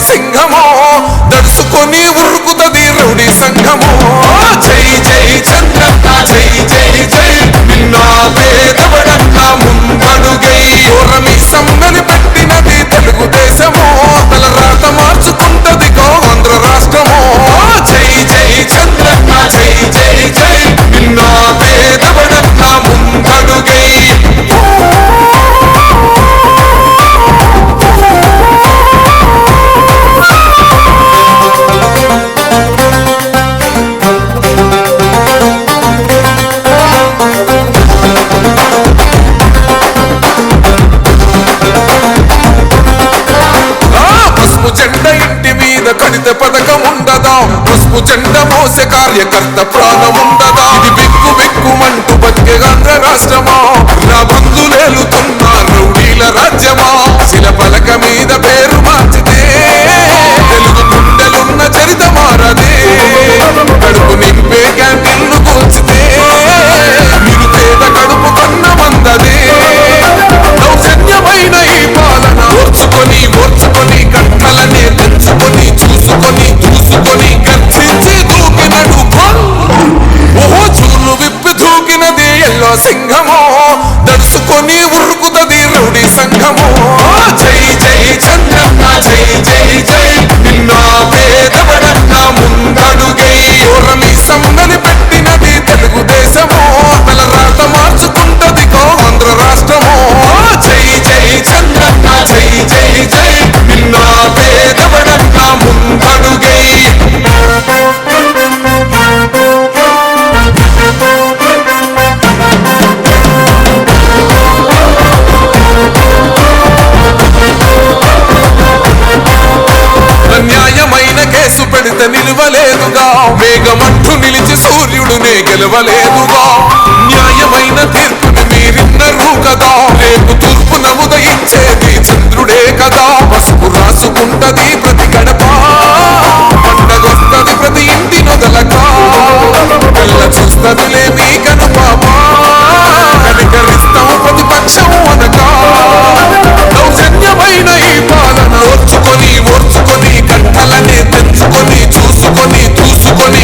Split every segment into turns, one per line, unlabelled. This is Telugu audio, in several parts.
సింహము దడుచుకొని ఉరుకుతది రౌడీ సంఘము. కొరకు చెండ మోసే కార్యకర్త ప్రాణముండదా ఇది బిక్కు బిక్కుమంటూ బతికే ఆంధ్ర రాష్ట్రమా? వేగమంటూ నిలిచి సూర్యుడునే గెలవలేదుగా con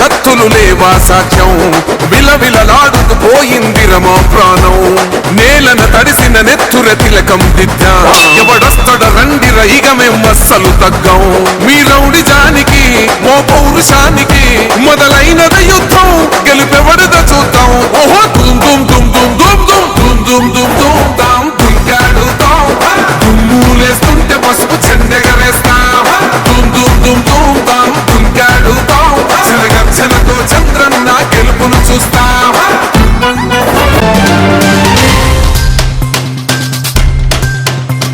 కత్తులు లేవా సాక్ష్యం? విలవిలలాడుకు పోయింది రమా ప్రాణం? నేలన తడిసిన నెత్తుర తిలకం దిద్దా? ఎవడొస్తడ రండిర ఇక మేమస్సలు తగ్గం. మీ రౌడి జానికి మో పౌరుషానికి మొదలైనద యుద్ధం. గెలుపెవడద చూద్దాం.
ఓహో తుమ్ దుమ్ దుమ్ దుమ్ తుమ్